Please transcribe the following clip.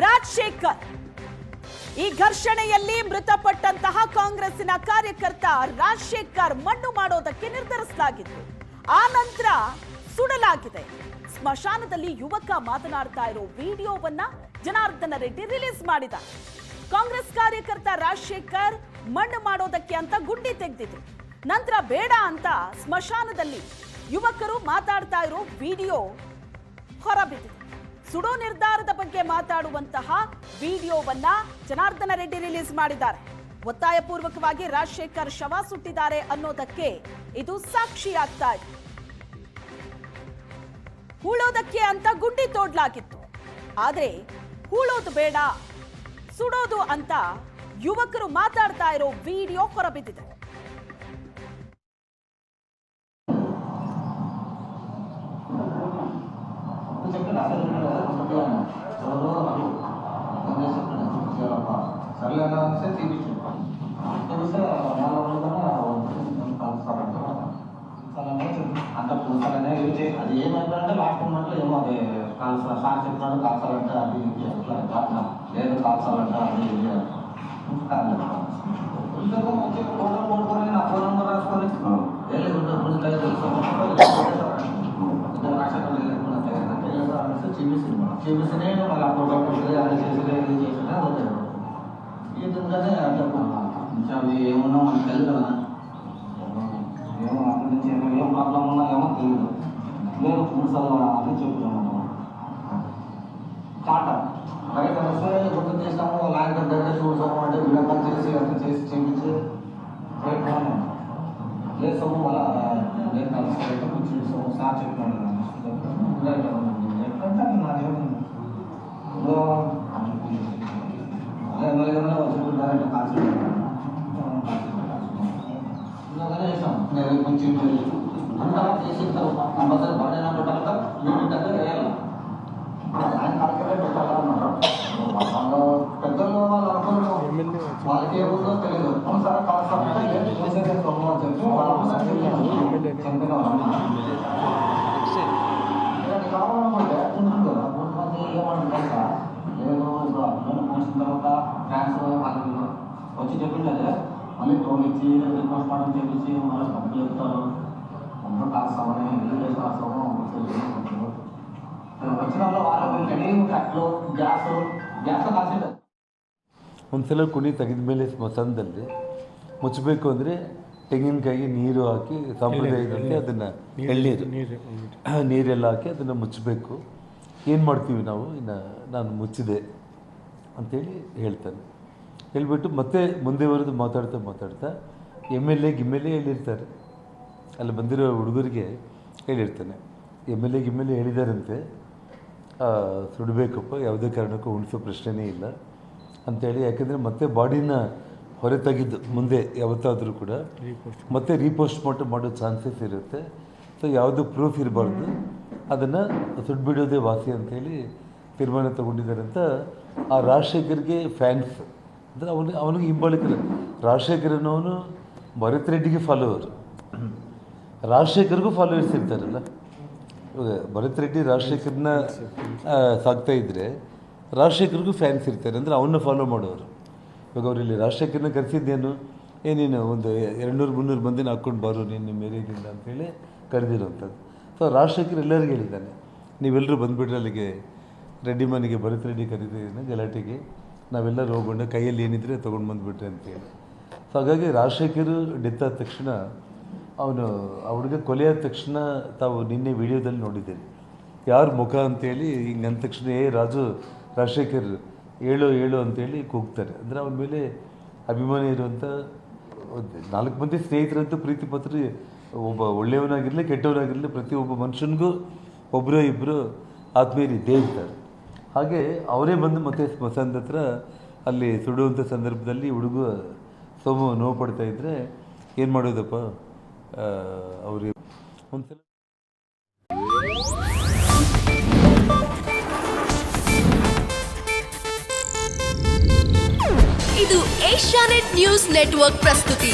ರಾಜಶೇಖರ್ ಈ ಘರ್ಷಣೆಯಲ್ಲಿ ಮೃತಪಟ್ಟಂತಹ ಕಾಂಗ್ರೆಸ್ಸಿನ ಕಾರ್ಯಕರ್ತ ರಾಜಶೇಖರ್ ಮಣ್ಣು ಮಾಡೋದಕ್ಕೆ ನಿರ್ಧರಿಸಲಾಗಿತ್ತು. ಆ ನಂತರ ಸುಡಲಾಗಿದೆ. ಸ್ಮಶಾನದಲ್ಲಿ ಯುವಕ ಮಾತನಾಡ್ತಾ ಇರೋ ವಿಡಿಯೋವನ್ನ ಜನಾರ್ದನ ರೆಡ್ಡಿ ರಿಲೀಸ್ ಮಾಡಿದ. ಕಾಂಗ್ರೆಸ್ ಕಾರ್ಯಕರ್ತ ರಾಜಶೇಖರ್ ಮಣ್ಣು ಮಾಡೋದಕ್ಕೆ ಅಂತ ಗುಂಡಿ ತೆಗೆದಿದ್ರು. ನಂತರ ಬೇಡ ಅಂತ ಸ್ಮಶಾನದಲ್ಲಿ ಯುವಕರು ಮಾತಾಡ್ತಾ ಇರೋ ವಿಡಿಯೋ ಹೊರಬಿದ್ದಿದೆ. ಸುಡೋ ನಿರ್ಧಾರದ ಬಗ್ಗೆ ಮಾತಾಡುವಂತಹ ವಿಡಿಯೋವನ್ನ ಜನಾರ್ದನ ರೆಡ್ಡಿ ರಿಲೀಸ್ ಮಾಡಿದ್ದಾರೆ. ಒತ್ತಾಯಪೂರ್ವಕವಾಗಿ ರಾಜಶೇಖರ್ ಶವ ಸುಟ್ಟಿದ್ದಾರೆ ಅನ್ನೋದಕ್ಕೆ ಇದು ಸಾಕ್ಷಿಯಾಗ್ತಾ ಇದೆ. ಹೂಳೋದಕ್ಕೆ ಅಂತ ಗುಂಡಿ ತೋಡ್ಲಾಗಿತ್ತು. ಆದ್ರೆ ಹೂಳೋದು ಬೇಡ, ಸುಡೋದು ಅಂತ ಯುವಕರು ಮಾತಾಡ್ತಾ ಇರೋ ವಿಡಿಯೋ ಹೊರಬಿದ್ದಿದೆ. చెప్పిన అసలు చదువు నాకు ముందే చెప్పిన చూపించాలప్ప సర్లే అంటే చూపించు చూస్తే అంత చూస్తారనే అది ఏమంటారంటే లాస్ట్ ఉన్నట్లు ఏమో అది కాల్సాలి సార్ చెప్పినాడు కాల్సాలంటే అది ఇది అట్లా లేదు కాల్సాలంటే అది కాదు ఇంతకు వచ్చి ఫోటో ఫోన్ నెంబర్ రాసుకొని చూపిస్తేనే మళ్ళీ అప్పుడు ఫోటో అది చేసి ఇది చేసినా వద్దాడు ఈ విధంగానే అంటే కొంచెం అవి ఏమన్నా మనకు తెలియదు కదా ఏమో అక్కడి నుంచి ఏమో ఏం ప్రాబ్లం ఉన్నా ఏమో తెలియదు లేదు మూడు సార్లు అని చెప్తున్నాను చాట బయట వస్తే గుర్తు చేస్తాము లాంటి దగ్గర చూసాము అంటే వీడియో చేసి అట్లా చేసి చేయించి రేపు లేదు సొమ్ము నేను కలిసి కూర్చుని సార్ చెప్పినాడు ఎట్లంటే నాదేమో అదే ఎవరైనా వచ్చుకుంటారంటే కాల్చి ఇలాగనే చేసాం నేను కొంచెం అంతా చేసిన తర్వాత కంపల్సరీ బర్త్డే అభిమానం పోసిన తర్వాత ఫ్యాన్స్ వాళ్ళకి వచ్చి చెప్పిండే మళ్ళీ టోల్ ఇచ్చి రిక్వెస్ట్ ಮಾಡం చేపించి మళ్ళీ డబ్బులు చెప్తారు అందరూ కాస్తామని ఇల్లు చేసి కాస్తాము వచ్చిన వాళ్ళు వాళ్ళు కడిగి కట్లు గ్యాస్ గ్యాస్ కాల్చింటారు ಒಂದ್ಸಲ ಕುಣಿ ತೆಗೆದ ಮೇಲೆ ಸ್ಮಶಾನದಲ್ಲಿ ಮುಚ್ಚಬೇಕು ಅಂದರೆ ತೆಂಗಿನಕಾಯಿ ನೀರು ಹಾಕಿ ಸಾಂಪ್ರದಾಯದಂತೆ ಅದನ್ನು ಎಳ್ನೀರು ನೀರೆಲ್ಲ ಹಾಕಿ ಅದನ್ನು ಮುಚ್ಚಬೇಕು ಏನು ಮಾಡ್ತೀವಿ ನಾವು ಇನ್ನು ನಾನು ಮುಚ್ಚಿದೆ ಅಂತೇಳಿ ಹೇಳ್ತಾನೆ. ಹೇಳಿಬಿಟ್ಟು ಮತ್ತೆ ಮುಂದೆ ಬರೋದು ಮಾತಾಡ್ತಾ ಮಾತಾಡ್ತಾ ಎಂ ಎಲ್ ಎ ಗಿಮ್ ಎಲ್ ಎ ಹೇಳಿರ್ತಾರೆ. ಅಲ್ಲಿ ಬಂದಿರೋ ಹುಡುಗರಿಗೆ ಹೇಳಿರ್ತಾನೆ. ಎಂ ಎಲ್ ಎ ಗಿಮ್ ಎಲ್ ಎ ಹೇಳಿದಾರಂತೆ. ಸುಡಬೇಕಪ್ಪ ಯಾವುದೇ ಕಾರಣಕ್ಕೂ ಉಣಿಸೋ ಪ್ರಶ್ನೆನೇ ಇಲ್ಲ ಅಂತೇಳಿ. ಯಾಕೆಂದರೆ ಮತ್ತೆ ಬಾಡಿನ ಹೊರ ತೆಗೆದು ಮುಂದೆ ಯಾವತ್ತಾದರೂ ಕೂಡ ಮತ್ತೆ ರೀಪೋಸ್ಟ್ ಮಾರ್ಟಮ್ ಮಾಡೋ ಚಾನ್ಸಸ್ ಇರುತ್ತೆ. ಸೊ ಯಾವುದು ಪ್ರೂಫ್ ಇರಬಾರ್ದು. ಅದನ್ನು ಸುಟ್ಬಿಡೋದೇ ವಾಸಿ ಅಂತೇಳಿ ತೀರ್ಮಾನ ತಗೊಂಡಿದ್ದಾರೆ ಅಂತ ಆ ರಾಜಶೇಖರ್ಗೆ ಫ್ಯಾನ್ಸ್ ಅಂದರೆ ಅವನಿಗೆ ಅವನಿಗೆ ಹಿಂಬಾಲಿಕರು ರಾಜಶೇಖರ್ ಅನ್ನೋನು ಭರತ್ ರೆಡ್ಡಿಗೆ ಫಾಲೋವರ್ ರಾಜಶೇಖರ್ಗೂ ಫಾಲೋವರ್ಸ್ ಇರ್ತಾರಲ್ಲ. ಇವಾಗ ಭರತ್ ರೆಡ್ಡಿ ರಾಜಶೇಖರ್ನ ಸಾಕ್ತಾ ಇದ್ದರೆ ರಾಜಶೇಖರ್ಗೂ ಫ್ಯಾನ್ಸ್ ಇರ್ತಾರೆ ಅಂದರೆ ಅವನ್ನ ಫಾಲೋ ಮಾಡೋರು. ಇವಾಗ ಅವರಲ್ಲಿ ರಾಜಶೇಖರ್ನ ಕರೆಸಿದ್ದೇನು? ಏನೇನು ಒಂದು ಎರಡು ನೂರು ಮುನ್ನೂರು ಮಂದಿನ ಹಾಕ್ಕೊಂಡು ಬಾರು ನಿಮ್ಮ ಮೇರೆದಿಂದ ಅಂತೇಳಿ ಕರೆದಿರುವಂಥದ್ದು. ಸೊ ರಾಜಶೇಖರ್ ಎಲ್ಲರಿಗೂ ಹೇಳಿದ್ದಾನೆ ನೀವೆಲ್ಲರೂ ಬಂದುಬಿಟ್ರೆ ಅಲ್ಲಿಗೆ ರೆಡ್ಡಿ ಮನೆಗೆ ಭರತ್ ರೆಡ್ಡಿ ಕರೀತಿದ್ದೀನಿ ಗಲಾಟೆಗೆ. ನಾವೆಲ್ಲ ಹೋಗೋಣ ಕೈಯಲ್ಲಿ ಏನಿದ್ರೆ ತೊಗೊಂಡು ಬಂದುಬಿಟ್ರೆ ಅಂತೇಳಿ. ಸೊ ಹಾಗಾಗಿ ರಾಜಶೇಖರ್ ಡೆತ್ ತಕ್ಷಣ ಅವನು ಅವ್ರಿಗೆ ಕೊಲೆ ತಕ್ಷಣ ತಾವು ನಿನ್ನೆ ವಿಡಿಯೋದಲ್ಲಿ ನೋಡಿದ್ದೇನೆ. ಯಾರ ಮುಖ ಅಂತೇಳಿ ಹಿಂಗೆ ಅಂದ ತಕ್ಷಣ, ಏ ರಾಜು, ರಾಜಶೇಖರ್ ಏಳು ಏಳು ಅಂತೇಳಿ ಕೂಗ್ತಾರೆ. ಅಂದರೆ ಅವನ ಮೇಲೆ ಅಭಿಮಾನಿ ಇರುವಂಥ ನಾಲ್ಕು ಮಂದಿ ಸ್ನೇಹಿತರಂತೂ ಪ್ರೀತಿ ಪತ್ರ, ಒಬ್ಬ ಒಳ್ಳೆಯವನಾಗಿರಲಿ ಕೆಟ್ಟವನಾಗಿರಲಿ ಪ್ರತಿಯೊಬ್ಬ ಮನುಷ್ಯನಿಗೂ ಒಬ್ಬರು ಇಬ್ಬರು ಆತ್ಮೀಯರು ಇದ್ದೇ ಇರ್ತಾರೆ. ಹಾಗೆ ಅವರೇ ಬಂದು ಮತ್ತೆ ಸ್ಮಶಾನದ ಹತ್ರ ಅಲ್ಲಿ ಸುಡುವಂಥ ಸಂದರ್ಭದಲ್ಲಿ ಹುಡುಗ ಸೋಮು ನೋವು ಪಡ್ತಾ ಇದ್ದರೆ ಏನು ಮಾಡೋದಪ್ಪ? ಅವ್ರಿಗೆ ಒಂದ್ಸಲ ಇದು ಏಷ್ಯಾನೆಟ್ ನ್ಯೂಸ್ ನೆಟ್ವರ್ಕ್ ಪ್ರಸ್ತುತಿ.